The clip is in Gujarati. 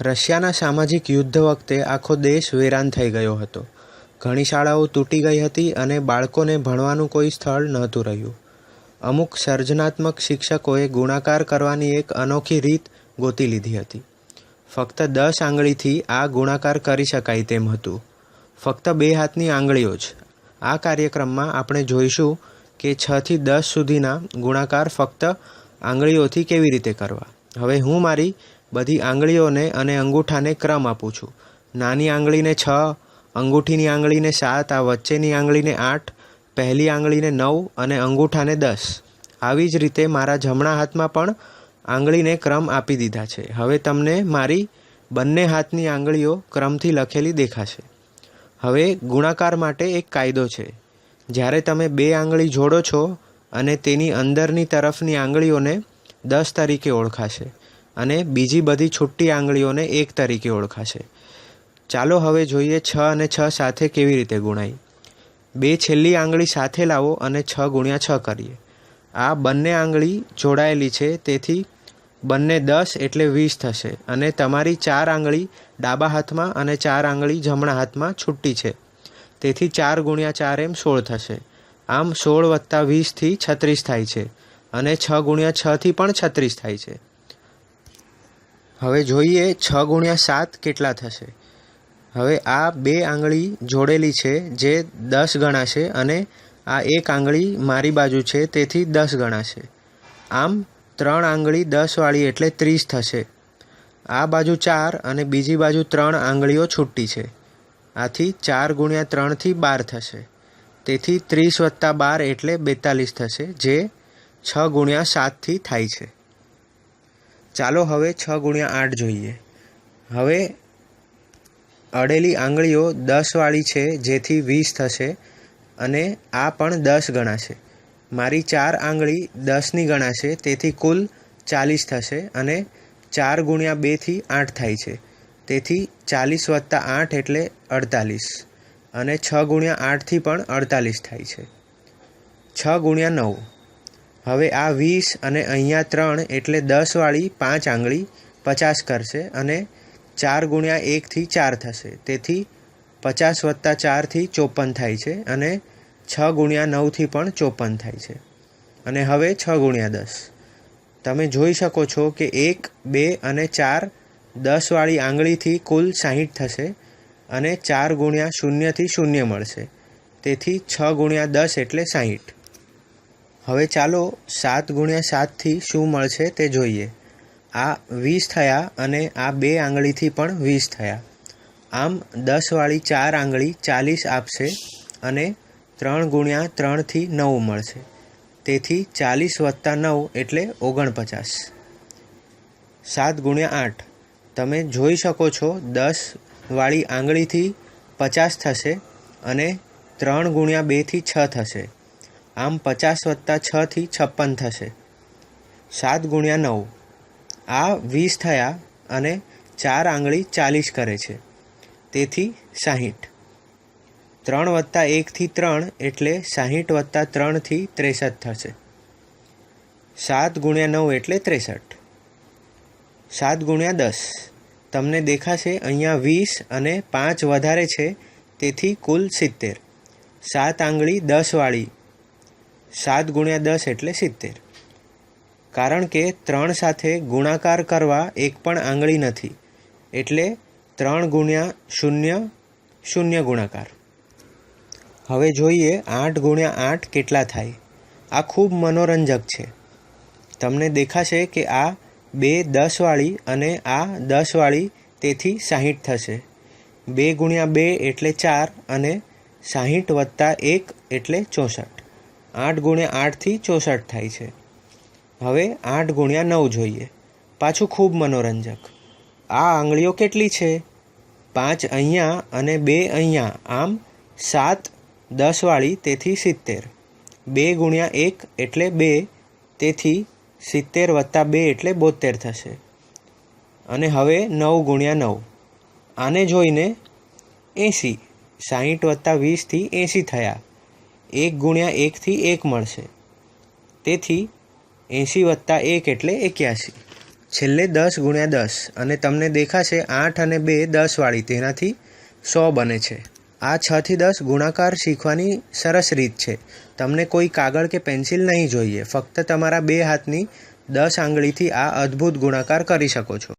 રશિયાના સામાજિક યુદ્ધ વખતે આખો દેશ વેરાન થઈ ગયો હતો. ઘણી શાળાઓ તૂટી ગઈ હતી અને બાળકોને ભણવાનું કોઈ સ્થળ નહોતું રહ્યું. અમુક સર્જનાત્મક શિક્ષકોએ ગુણાકાર કરવાની એક અનોખી રીત ગોતી લીધી હતી. ફક્ત દસ આંગળીથી આ ગુણાકાર કરી શકાય તેમ હતું. ફક્ત બે હાથની આંગળીઓ જ. આ કાર્યક્રમમાં આપણે જોઈશું કે છથી દસ સુધીના ગુણાકાર ફક્ત આંગળીઓથી કેવી રીતે કરવા. હવે હું મારી બધી આંગળીઓને અને અંગૂઠાને ક્રમ આપું છું. નાની આંગળીને છ, અંગૂઠીની આંગળીને સાત, આ વચ્ચેની આંગળીને આઠ, પહેલી આંગળીને નવ અને અંગૂઠાને દસ. આવી જ રીતે મારા જમણા હાથમાં પણ આંગળીને ક્રમ આપી દીધા છે. હવે તમને મારી બંને હાથની આંગળીઓ ક્રમથી લખેલી દેખાશે. હવે ગુણાકાર માટે એક કાયદો છે. જ્યારે તમે બે આંગળી જોડો છો અને તેની અંદરની તરફની આંગળીઓને દસ તરીકે ઓળખાશે. અને બીજી બધી છુટ્ટી આંગળીઓને એક તરીકે ઓળખાશે. ચાલો હવે જોઈએ છ અને છ સાથે કેવી રીતે ગુણાય. બે છેલ્લી આંગળી સાથે લાવો અને છ ગુણ્યા છ કરીએ. આ બંને આંગળી જોડાયેલી છે, તેથી બંને દસ એટલે વીસ થશે અને તમારી ચાર આંગળી ડાબા હાથમાં અને ચાર આંગળી જમણા હાથમાં છૂટી છે. તેથી ચાર ગુણ્યા ચાર એમ સોળ થશે. આમ સોળ વત્તા વીસથી છત્રીસ થાય છે અને છ ગુણ્યા છથી પણ છત્રીસ થાય છે. હવે જોઈએ છ ગુણ્યા સાત કેટલા થશે. હવે આ બે આંગળી જોડેલી છે જે દસ ગણાશે અને આ એક આંગળી મારી બાજુ છે તેથી દસ ગણાશે. આમ ત્રણ આંગળી દસવાળી એટલે ત્રીસ થશે. આ બાજુ ચાર અને બીજી બાજુ ત્રણ આંગળીઓ છૂટી છે. આથી ચાર ગુણ્યા ત્રણથી બાર થશે. તેથી ત્રીસ વત્તા બાર એટલે બેતાલીસ થશે, જે છ ગુણ્યા સાતથી થાય છે. ચાલો હવે છ ગુણ્યા આઠ જોઈએ. હવે અડેલી આંગળીઓ દસવાળી છે, જેથી વીસ થશે અને આ પણ દસ ગણાશે. મારી ચાર આંગળી દસની ગણાશે, તેથી કુલ ચાલીસ થશે અને ચાર ગુણ્યા બેથી આઠ થાય છે. તેથી ચાલીસ વત્તા આઠ એટલે અડતાલીસ અને છ ગુણ્યા આઠથી પણ અડતાલીસ થાય છે. છ ગુણ્યા નવ. હવે આ વીસ અને અહીંયા ત્રણ એટલે દસવાળી પાંચ આંગળી પચાસ કરશે અને ચાર ગુણ્યા એકથી ચાર થશે. તેથી પચાસ વત્તા ચારથી ચોપન થાય છે અને છ ગુણ્યા નવથી પણ ચોપન થાય છે. અને હવે છ ગુણ્યા દસ. તમે જોઈ શકો છો કે એક, બે અને ચાર દસવાળી આંગળીથી કુલ સાહીઠ થશે અને ચાર ગુણ્યા શૂન્યથી શૂન્ય મળશે. તેથી છ ગુણ્યા દસ એટલે સાહીઠ. હવે ચાલો સાત ગુણ્યા સાતથી શું મળશે તે જોઈએ. આ વીસ થયા અને આ બે આંગળીથી પણ વીસ થયા. આમ દસવાળી ચાર આંગળી ચાલીસ આપશે અને ત્રણ ગુણ્યા ત્રણથી નવ મળશે. તેથી ચાલીસ વત્તા નવ એટલે ઓગણપચાસ. સાત ગુણ્યા આઠ. તમે જોઈ શકો છો દસવાળી આંગળીથી પચાસ થશે અને ત્રણ ગુણ્યા બેથી છ થશે. આમ પચાસ વત્તા છથી છપ્પન થશે. સાત ગુણ્યા નવ. આ વીસ થયા અને ચાર આંગળી ચાલીસ કરે છે. તેથી સાહીઠ. ત્રણ વત્તા એકથી ત્રણ એટલે સાહીઠ વત્તા ત્રણથી ત્રેસઠ થશે. સાત ગુણ્યા નવ એટલે ત્રેસઠ. સાત ગુણ્યા દસ. તમને દેખાશે અહીંયા વીસ અને પાંચ વધારે છે, તેથી કુલ સિત્તેર. સાત આંગળી દસવાળી સાત ગુણ્યા દસ એટલે સિત્તેર. કારણ કે ત્રણ સાથે ગુણાકાર કરવા એક પણ આંગળી નથી. એટલે ત્રણ ગુણ્યા શૂન્ય શૂન્ય ગુણાકાર. હવે જોઈએ આઠ ગુણ્યા આઠ કેટલા થાય. આ ખૂબ મનોરંજક છે. તમને દેખાશે કે આ બે દસવાળી અને આ દસવાળી તેથી સાહીઠ થશે. બે ગુણ્યા બે એટલે ચાર અને સાહીઠ વત્તા એક એટલે ચોસઠ. આઠ ગુણ્યા આઠથી ચોસઠ થાય છે. હવે આઠ ગુણ્યા નવ જોઈએ. પાછું ખૂબ મનોરંજક. આ આંગળીઓ કેટલી છે? પાંચ અહીંયા અને બે અહીંયા. આમ સાત દસવાળી તેથી સિત્તેર. બે ગુણ્યા એક એટલે બે, તેથી સિત્તેર વત્તા બે એટલે બોતેર થશે. અને હવે નવ ગુણ્યા નવ. આને જોઈને એંસી, સાહીઠ વત્તા વીસથી એંસી થયા. એક ગુણ્યા એકથી એક મળશે. તેથી એંસી વત્તા એક એટલે એક્યાસી છેલ્લે દસ ગુણ્યા દસ. અને તમને દેખાશે આઠ અને બે દસવાળી, તેનાથી સો બને છે. આ છથી દસ ગુણાકાર શીખવાની સરસ રીત છે. તમને કોઈ કાગળ કે પેન્સિલ નહીં જોઈએ. ફક્ત તમારા બે હાથની દસ આંગળીથી આ અદ્ભુત ગુણાકાર કરી શકો છો.